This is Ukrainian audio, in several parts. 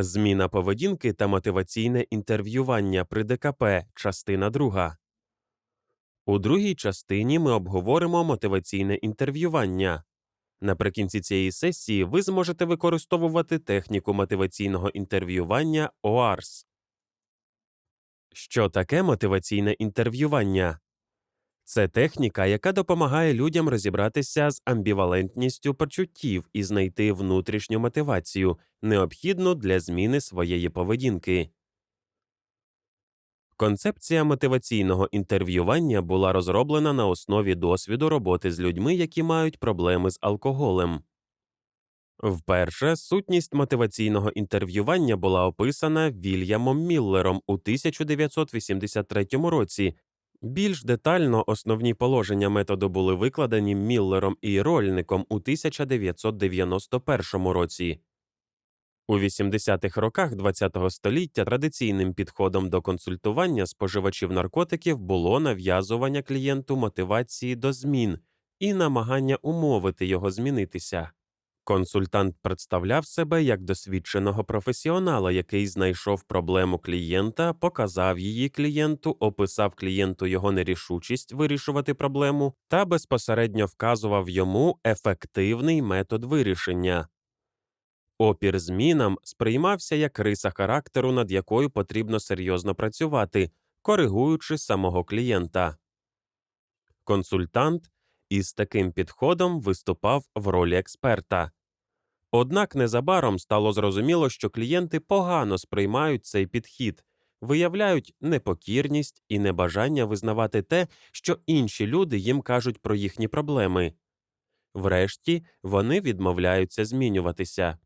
Зміна поведінки та мотиваційне інтерв'ювання при ДКП, частина друга. У другій частині ми обговоримо мотиваційне інтерв'ювання. Наприкінці цієї сесії ви зможете використовувати техніку мотиваційного інтерв'ювання OARS. Що таке мотиваційне інтерв'ювання? Це техніка, яка допомагає людям розібратися з амбівалентністю почуттів і знайти внутрішню мотивацію, необхідну для зміни своєї поведінки. Концепція мотиваційного інтерв'ювання була розроблена на основі досвіду роботи з людьми, які мають проблеми з алкоголем. Вперше сутність мотиваційного інтерв'ювання була описана Вільямом Міллером у 1983 році. Більш детально основні положення методу були викладені Міллером і Рольником у 1991 році. У 80-х роках ХХ століття традиційним підходом до консультування споживачів наркотиків було нав'язування клієнту мотивації до змін і намагання умовити його змінитися. Консультант представляв себе як досвідченого професіонала, який знайшов проблему клієнта, показав її клієнту, описав клієнту його нерішучість вирішувати проблему та безпосередньо вказував йому ефективний метод вирішення. Опір змінам сприймався як риса характеру, над якою потрібно серйозно працювати, коригуючи самого клієнта. Консультант із таким підходом виступав в ролі експерта. Однак незабаром стало зрозуміло, що клієнти погано сприймають цей підхід, виявляють непокірність і небажання визнавати те, що інші люди їм кажуть про їхні проблеми. Врешті вони відмовляються змінюватися.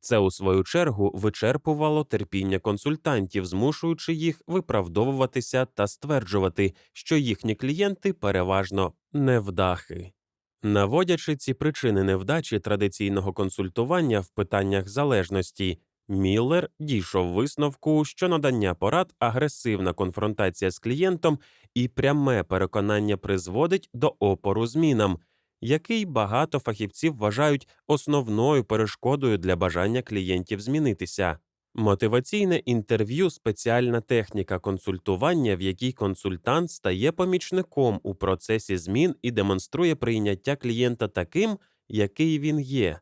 Це, у свою чергу, вичерпувало терпіння консультантів, змушуючи їх виправдовуватися та стверджувати, що їхні клієнти переважно невдахи. Наводячи ці причини невдачі традиційного консультування в питаннях залежності, Міллер дійшов висновку, що надання порад, агресивна конфронтація з клієнтом і пряме переконання призводить до опору змінам, який багато фахівців вважають основною перешкодою для бажання клієнтів змінитися. Мотиваційне інтерв'ю спеціальна техніка консультування, в якій консультант стає помічником у процесі змін і демонструє прийняття клієнта таким, який він є.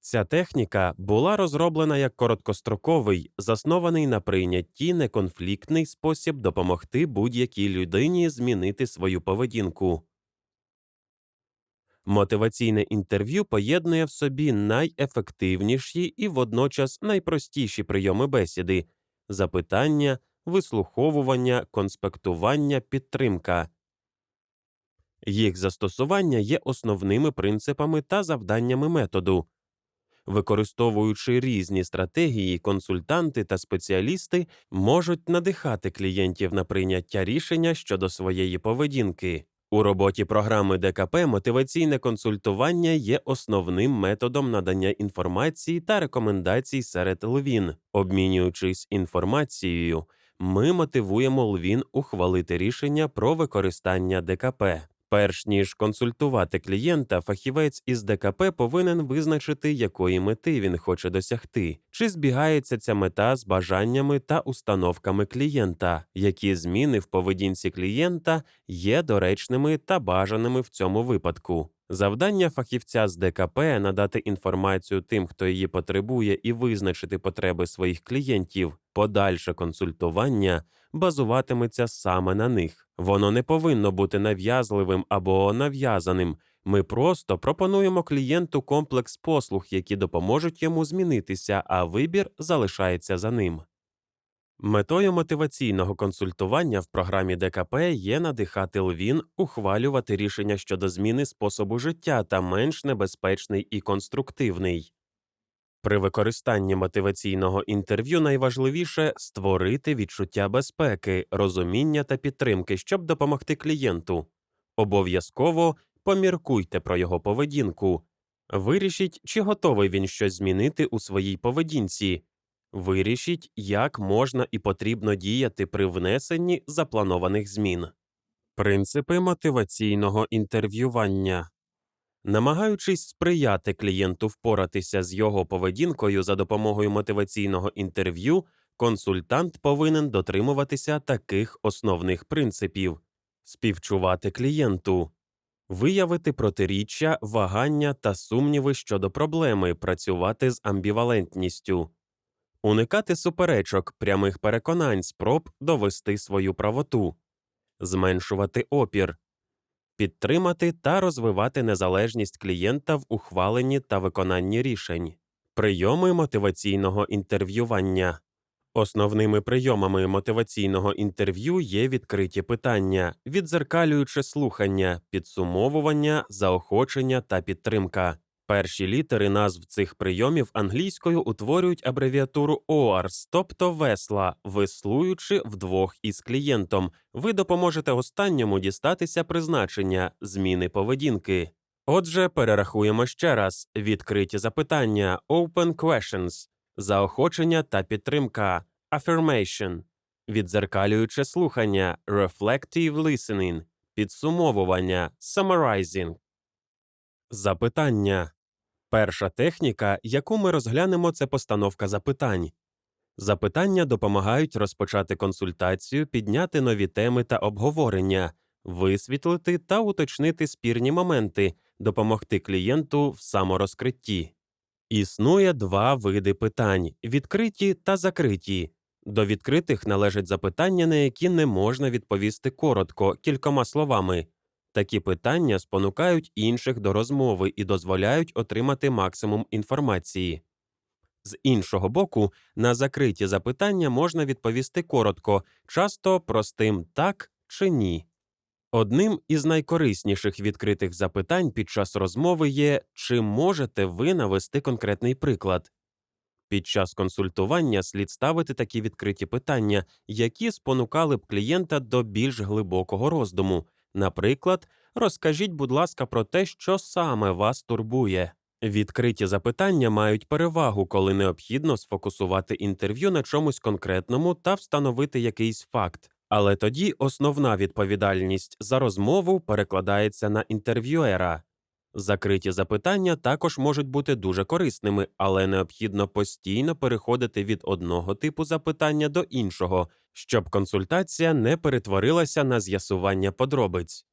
Ця техніка була розроблена як короткостроковий, заснований на прийнятті неконфліктний спосіб допомогти будь-якій людині змінити свою поведінку. Мотиваційне інтерв'ю поєднує в собі найефективніші і водночас найпростіші прийоми бесіди запитання, вислуховування, конспектування, підтримка. Їх застосування є основними принципами та завданнями методу. Використовуючи різні стратегії, консультанти та спеціалісти можуть надихати клієнтів на прийняття рішення щодо своєї поведінки. У роботі програми ДКП мотиваційне консультування є основним методом надання інформації та рекомендацій серед лвін. Обмінюючись інформацією, ми мотивуємо лвін ухвалити рішення про використання ДКП. Перш ніж консультувати клієнта, фахівець із ДКП повинен визначити, якої мети він хоче досягти, чи збігається ця мета з бажаннями та установками клієнта, які зміни в поведінці клієнта є доречними та бажаними в цьому випадку. Завдання фахівця з ДКП надати інформацію тим, хто її потребує, і визначити потреби своїх клієнтів, подальше консультування базуватиметься саме на них. Воно не повинно бути нав'язливим або нав'язаним. Ми просто пропонуємо клієнту комплекс послуг, які допоможуть йому змінитися, а вибір залишається за ним. Метою мотиваційного консультування в програмі ДКП є надихати лвін ухвалювати рішення щодо зміни способу життя та менш небезпечний і конструктивний. При використанні мотиваційного інтерв'ю найважливіше створити відчуття безпеки, розуміння та підтримки, щоб допомогти клієнту. Обов'язково поміркуйте про його поведінку, вирішіть, чи готовий він щось змінити у своїй поведінці, вирішіть, як можна і потрібно діяти при внесенні запланованих змін. Принципи мотиваційного інтерв'ювання Намагаючись сприяти клієнту впоратися з його поведінкою за допомогою мотиваційного інтерв'ю, консультант повинен дотримуватися таких основних принципів: співчувати клієнту, виявити протиріччя, вагання та сумніви щодо проблеми, працювати з амбівалентністю, уникати суперечок, прямих переконань, спроб довести свою правоту, зменшувати опір підтримати та розвивати незалежність клієнта в ухваленні та виконанні рішень, прийоми мотиваційного інтерв'ювання. Основними прийомами мотиваційного інтерв'ю є відкриті питання, віддзеркалююче слухання, підсумовування, заохочення та підтримка. Перші літери назв цих прийомів англійською утворюють абревіатуру OARS, тобто весла, веслуючи вдвох із клієнтом. Ви допоможете останньому дістатися призначення, зміни поведінки. Отже, перерахуємо ще раз: відкриті запитання, open questions, заохочення та підтримка, affirmation, віддзеркалююче слухання, reflective listening, підсумовування, summarizing. Запитання Перша техніка, яку ми розглянемо, це постановка запитань. Запитання допомагають розпочати консультацію, підняти нові теми та обговорення, висвітлити та уточнити спірні моменти, допомогти клієнту в саморозкритті. Існує два види питань відкриті та закриті. До відкритих належать запитання, на які не можна відповісти коротко, кількома словами. Такі питання спонукають інших до розмови і дозволяють отримати максимум інформації. З іншого боку, на закриті запитання можна відповісти коротко, часто простим так чи ні. Одним із найкорисніших відкритих запитань під час розмови є чи можете ви навести конкретний приклад. Під час консультування слід ставити такі відкриті питання, які спонукали б клієнта до більш глибокого роздуму. Наприклад, розкажіть, будь ласка, про те, що саме вас турбує. Відкриті запитання мають перевагу, коли необхідно сфокусувати інтерв'ю на чомусь конкретному та встановити якийсь факт. Але тоді основна відповідальність за розмову перекладається на інтерв'юера. Закриті запитання також можуть бути дуже корисними, але необхідно постійно переходити від одного типу запитання до іншого, щоб консультація не перетворилася на з'ясування подробиць.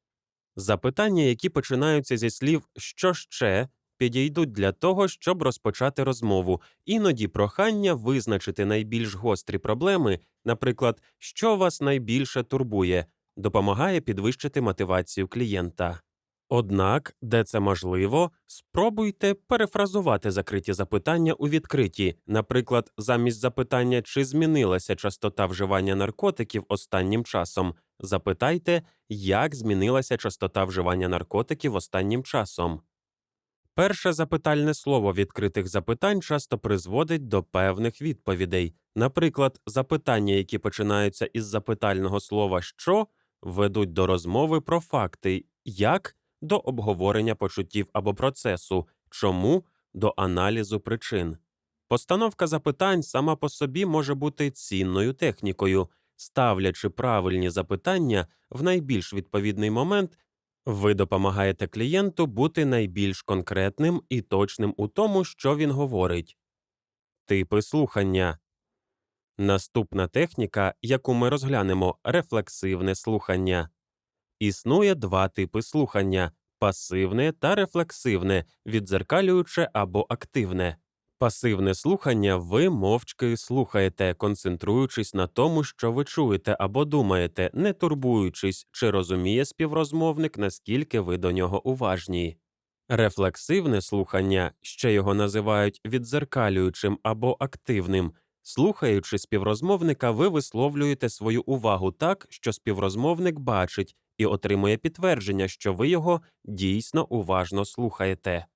Запитання, які починаються зі слів що ще, підійдуть для того, щоб розпочати розмову, іноді прохання визначити найбільш гострі проблеми, наприклад, що вас найбільше турбує, допомагає підвищити мотивацію клієнта. Однак, де це можливо, спробуйте перефразувати закриті запитання у відкриті, наприклад, замість запитання, чи змінилася частота вживання наркотиків останнім часом, запитайте, як змінилася частота вживання наркотиків останнім часом. Перше запитальне слово відкритих запитань часто призводить до певних відповідей. Наприклад, запитання, які починаються із запитального слова що, ведуть до розмови про факти, як до обговорення почуттів або процесу, чому до аналізу причин. Постановка запитань сама по собі може бути цінною технікою, ставлячи правильні запитання в найбільш відповідний момент, ви допомагаєте клієнту бути найбільш конкретним і точним у тому, що він говорить. Типи слухання. Наступна техніка, яку ми розглянемо, рефлексивне слухання. Існує два типи слухання пасивне та рефлексивне, віддзеркалююче або активне. Пасивне слухання ви мовчки слухаєте, концентруючись на тому, що ви чуєте або думаєте, не турбуючись, чи розуміє співрозмовник, наскільки ви до нього уважні. Рефлексивне слухання, ще його називають віддзеркалюючим або активним. Слухаючи співрозмовника, ви висловлюєте свою увагу так, що співрозмовник бачить і отримує підтвердження, що ви його дійсно уважно слухаєте.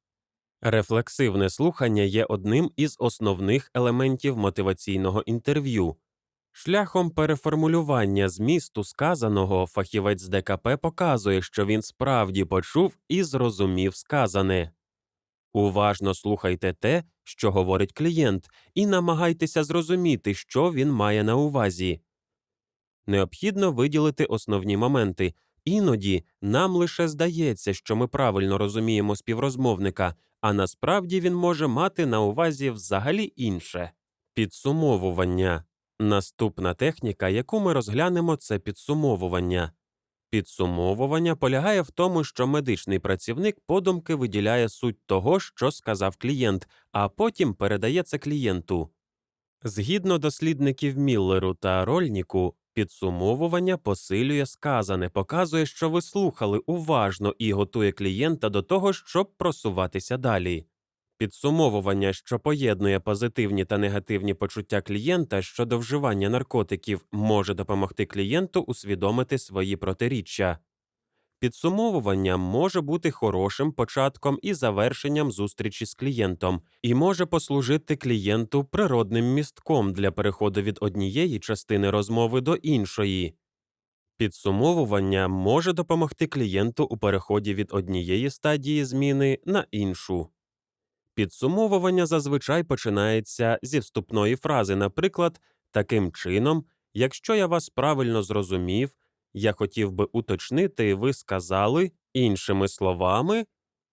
Рефлексивне слухання є одним із основних елементів мотиваційного інтерв'ю. Шляхом переформулювання змісту сказаного фахівець ДКП показує, що він справді почув і зрозумів сказане. Уважно слухайте те, що говорить клієнт, і намагайтеся зрозуміти, що він має на увазі. Необхідно виділити основні моменти Іноді нам лише здається, що ми правильно розуміємо співрозмовника, а насправді він може мати на увазі взагалі інше. Підсумовування. Наступна техніка, яку ми розглянемо, це підсумовування. Підсумовування полягає в тому, що медичний працівник подумки виділяє суть того, що сказав клієнт, а потім передає це клієнту. Згідно дослідників Міллеру та Рольніку, підсумовування посилює сказане, показує, що ви слухали уважно і готує клієнта до того, щоб просуватися далі. Підсумовування, що поєднує позитивні та негативні почуття клієнта щодо вживання наркотиків, може допомогти клієнту усвідомити свої протиріччя. Підсумовування може бути хорошим початком і завершенням зустрічі з клієнтом, і може послужити клієнту природним містком для переходу від однієї частини розмови до іншої. Підсумовування може допомогти клієнту у переході від однієї стадії зміни на іншу. Підсумовування зазвичай починається зі вступної фрази, наприклад, таким чином, якщо я вас правильно зрозумів, я хотів би уточнити, ви сказали іншими словами,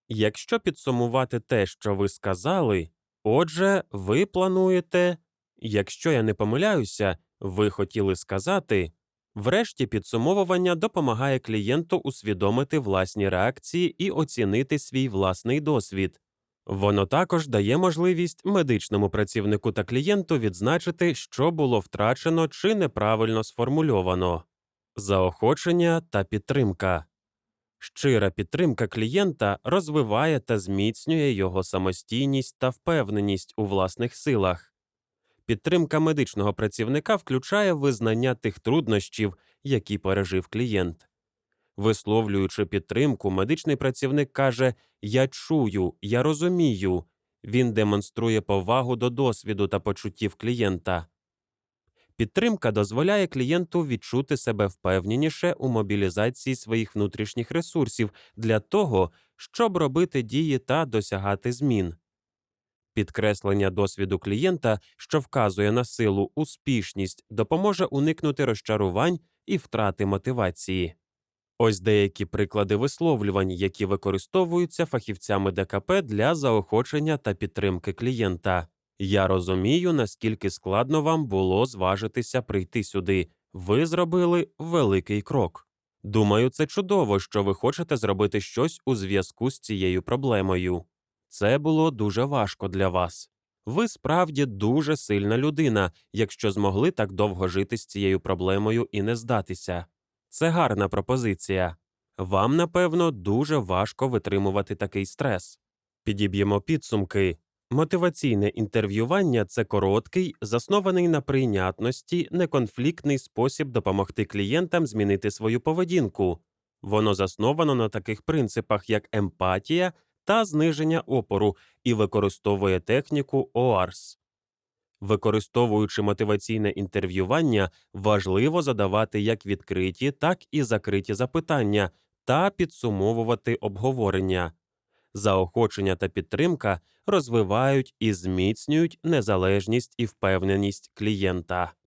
якщо підсумувати те, що ви сказали, отже, ви плануєте, якщо я не помиляюся, ви хотіли сказати. Врешті підсумовування допомагає клієнту усвідомити власні реакції і оцінити свій власний досвід. Воно також дає можливість медичному працівнику та клієнту відзначити, що було втрачено чи неправильно сформульовано. Заохочення та підтримка. Щира підтримка клієнта розвиває та зміцнює його самостійність та впевненість у власних силах. Підтримка медичного працівника включає визнання тих труднощів, які пережив клієнт. Висловлюючи підтримку, медичний працівник каже Я чую, я розумію. Він демонструє повагу до досвіду та почуттів клієнта. Підтримка дозволяє клієнту відчути себе впевненіше у мобілізації своїх внутрішніх ресурсів для того, щоб робити дії та досягати змін. Підкреслення досвіду клієнта, що вказує на силу, успішність, допоможе уникнути розчарувань і втрати мотивації. Ось деякі приклади висловлювань, які використовуються фахівцями ДКП для заохочення та підтримки клієнта. Я розумію, наскільки складно вам було зважитися прийти сюди. Ви зробили великий крок. Думаю, це чудово, що ви хочете зробити щось у зв'язку з цією проблемою. Це було дуже важко для вас. Ви справді дуже сильна людина, якщо змогли так довго жити з цією проблемою і не здатися. Це гарна пропозиція. Вам, напевно, дуже важко витримувати такий стрес. Підіб'ємо підсумки. Мотиваційне інтерв'ювання це короткий, заснований на прийнятності, неконфліктний спосіб допомогти клієнтам змінити свою поведінку. Воно засновано на таких принципах, як емпатія та зниження опору, і використовує техніку ОАРС. Використовуючи мотиваційне інтерв'ювання, важливо задавати як відкриті, так і закриті запитання та підсумовувати обговорення. Заохочення та підтримка розвивають і зміцнюють незалежність і впевненість клієнта.